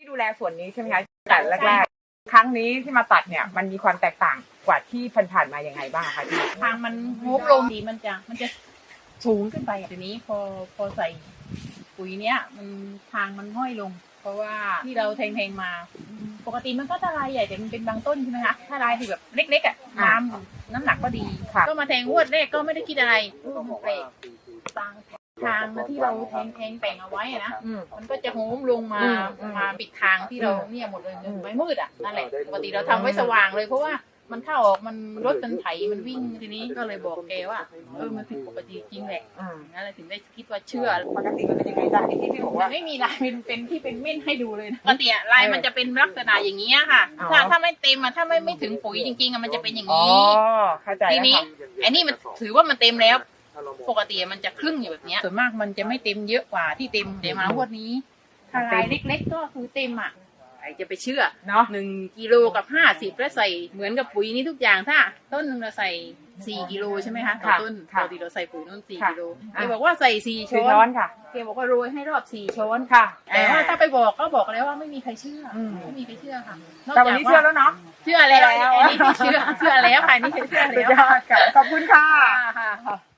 ที่ดูแลส่วนนี้ใช่ไหมคะตัดแรกๆครั้งนี้ที่มาตัดเนี่ยมันมีความแตกต่างกว่าที่ผ่านๆมายังไงบ้างคะพี่ทางมันงบลงดีมันจะมันจะสูงขึ้นไปทีนี้พอพอใส่ปุ๋ยเนี้ยมันทางมันห้อยลง เพราะว่าที่เราแทงๆมา ปกติมันก็ทลายใหญ่แต่มันเป็นบางต้นใช่ไหมคะทลายที่แบบเล็กๆอะน้ำน้ำหนักก็ดีค่ะก็มาแทงงวดแรกก็ไม่ได้คิดอะไรก็มันแปลกทาง ทางที่เราแทงแทงแปลงเอาไว้อะนะอืม มันก็จะโหมลงมาอืมอืม มาปิดทางที่เราอืมเนี่ยหมดเลยอืมไม้มืดอะนั่นแหละปกติเราทำไว้สว่างเลยเพราะว่ามันเข้าออกมันรถมันไถมันวิ่งทีนี้ก็เลยบอกแกว่าเออมันผิดปกติจริงแหละอืมนั่นแหละถึงได้คิดว่าเชื่อ ปกติมันเป็นยังไงจ๊ะที่พี่บอกมัว่านไม่มีลายเป็นเป็นที่เป็นเม่นให้ดูเลยนะปกติอะลายมันจะเป็นลักษณะอย่างนี้ยค่ะ อ๋อ ถ้าถ้าไม่เต็มอะถ้าไม่ไม่ถึงปุ๋ยจริงๆอะมันจะเป็นอย่างอ๋อนี้ เข้าใจทีแล้วนี้ค่ะ ไอ้นี่มันถือว่ามันเต็มแล้ว ปกติมันจะครึ่งอยู่แบบเนี้ยส่วนมากมันจะไม่เต็มเยอะกว่าที่เต็มเดี๋ยวมางวดนี้ถ้าลายเล็ก ๆ ก็คือเต็มอะใครจะไปเชื่อเนาะหนึ่งกิโลกับห้าสิบแล้วใส่เหมือนกับปุ๋ยนี้ทุกอย่างถ้า ต้นหนึ่งเราใส่สี่กิโลใช่ไหมคะต่อค่ะต้นปค่ะกติเราใส่ปุ๋ยนู่นสี่ค่ะ กิโลอะแกบอกว่าใส่สี่สี่ช้ช้ออนนค่ะแกบอกว่าโรยให้รอบสี่ช้อน ค่ะ แต่ว่าถ้าไปบอกก็บอกแล้วว่าไม่มีใครเชื่ออม ไม่มีใครเชื่อค่ะนอกแต่วันนี้เชื่อแล้วเนาะ เชื่อแล้วเชื่อแล้ว อันนี้ที่เชื่อเชื่อแล้วค่ะอันนี่เชื่อสุดแล้วยอดค่ะ ขอบคุณค่ะ ค่ะค่ะ